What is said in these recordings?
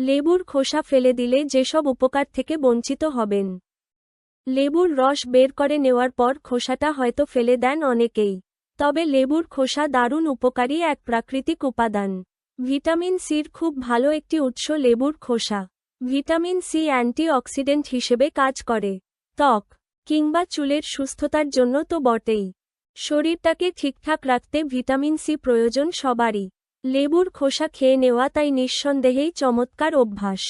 লেবুর খোসা ফেলে দিলে যেসব উপকার থেকে বঞ্চিত হবেন। লেবুর রস বের করে নেওয়ার পর খোসাটা হয়তো ফেলে দেন অনেকেই। তবে লেবুর খোসা দারুণ উপকারী এক প্রাকৃতিক উপাদান। ভিটামিন সির খুব ভালো একটি উৎস লেবুর খোসা। ভিটামিন সি অ্যান্টিঅক্সিডেন্ট হিসেবে কাজ করে। ত্বক, কিংবা চুলের সুস্থতার জন্য তো বটেই। শরীরটাকে ঠিকঠাক রাখতে ভিটামিন সি প্রয়োজন সবারই। লেবুর খোসা খেয়ে নেওয়া তাই নিঃসন্দেহেই চমৎকার অভ্যাস।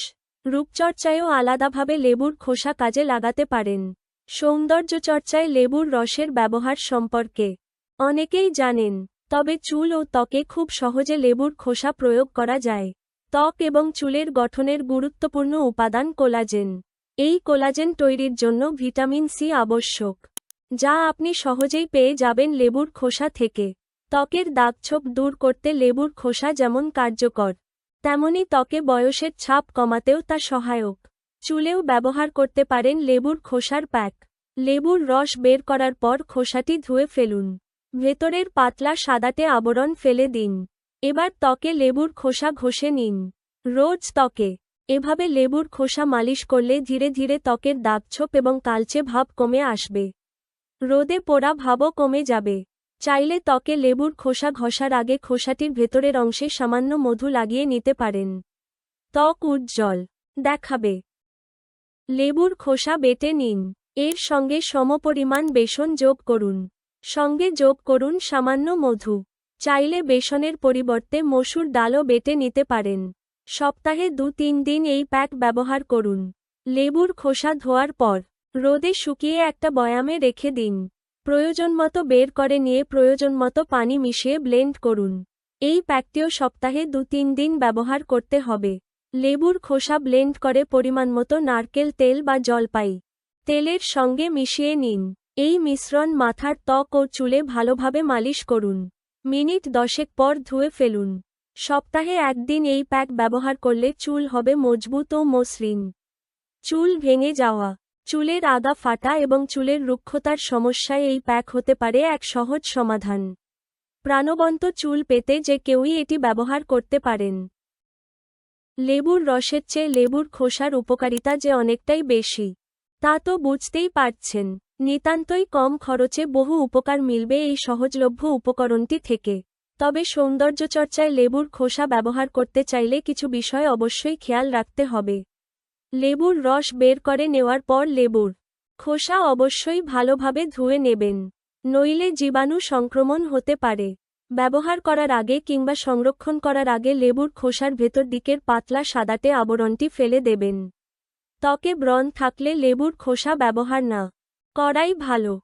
রূপচর্চায়ও আলাদাভাবে লেবুর খোসা কাজে লাগাতে পারেন। সৌন্দর্যচর্চায় লেবুর রসের ব্যবহার সম্পর্কে অনেকেই জানেন, তবে চুল ও ত্বকে খুব সহজে লেবুর খোসা প্রয়োগ করা যায়। ত্বক এবং চুলের গঠনের গুরুত্বপূর্ণ উপাদান কোলাজেন। এই কোলাজেন তৈরির জন্য ভিটামিন সি আবশ্যক, যা আপনি সহজেই পেয়ে যাবেন লেবুর খোসা থেকে। ত্বকের দাগছোপ দূর করতে লেবুর খোসা যেমন কার্যকর, তেমনি ত্বকে বয়সের ছাপ কমাতেও তা সহায়ক। চুলেও ব্যবহার করতে পারেন লেবুর খোসার প্যাক। লেবুর রস বের করার পর খোসাটি ধুয়ে ফেলুন। ভেতরের পাতলা সাদাটে আবরণ ফেলে দিন। এবার ত্বকে লেবুর খোসা ঘষে নিন। রোজ ত্বকে। এভাবে লেবুর খোসা মালিশ করলে ধীরে ধীরে ত্বকের দাগছোপ এবং কালচে ভাব কমে আসবে। রোদে পোড়া ভাবও কমে যাবে। চাইলে ত্বকে লেবুর খোসা ঘষার আগে খোসাটির ভেতরের অংশে সামান্য মধু লাগিয়ে নিতে পারেন। ত্বক উজ্জ্বল। দেখাবে। লেবুর খোসা বেটে নিন। এর সঙ্গে সমপরিমাণ বেসন যোগ করুন। সঙ্গে যোগ করুন সামান্য মধু। চাইলে বেসনের পরিবর্তে মসুর ডালও বেটে নিতে পারেন। সপ্তাহে দু তিন দিন এই প্যাক ব্যবহার করুন। লেবুর খোসা ধোয়ার পর রোদে শুকিয়ে একটা বয়ামে রেখে দিন। প্রয়োজনমতো বের করে নিয়ে প্রয়োজনমতো পানি মিশিয়ে ব্লেন্ড করুন। এই প্যাকটিও সপ্তাহে দু তিন দিন ব্যবহার করতে হবে। লেবুর খোসা ব্লেন্ড করে পরিমাণমতো নারকেল তেল বা জলপাই তেলের সঙ্গে মিশিয়ে নিন। এই মিশ্রণ মাথার ত্বক ও চুলে ভালোভাবে মালিশ করুন। মিনিট দশেক পর ধুয়ে ফেলুন। সপ্তাহে একদিন এই প্যাক ব্যবহার করলে চুল হবে মজবুত ও মসৃণ। চুল ভেঙে যাওয়া। চুলের আগা ফাটা এবং চুলের রুক্ষতার সমস্যায় এই প্যাক হতে পারে এক সহজ সমাধান। প্রাণবন্ত চুল পেতে যে কেউই এটি ব্যবহার করতে পারেন। লেবুর রসের চেয়ে লেবুর খোসার উপকারিতা যে অনেকটাই বেশি, তা তো বুঝতেই পারছেন। নিতান্তই কম খরচে বহু উপকার মিলবে এই সহজলভ্য উপকরণটি থেকে। তবে সৌন্দর্যচর্চায় লেবুর খোসা ব্যবহার করতে চাইলে কিছু বিষয় অবশ্যই খেয়াল রাখতে হবে। লেবুর রস বের করে নেওয়ার পর লেবুর খোসা অবশ্যই ভালোভাবে ধুয়ে নেবেন। নইলে জীবাণু সংক্রমণ হতে পারে। ব্যবহার করার আগে কিংবা সংরক্ষণ করার আগে লেবুর খোসার ভেতর দিকের পাতলা সাদাটে আবরণটি ফেলে দেবেন। ত্বকে ব্রণ থাকলে লেবুর খোসা ব্যবহার না। করাই ভালো।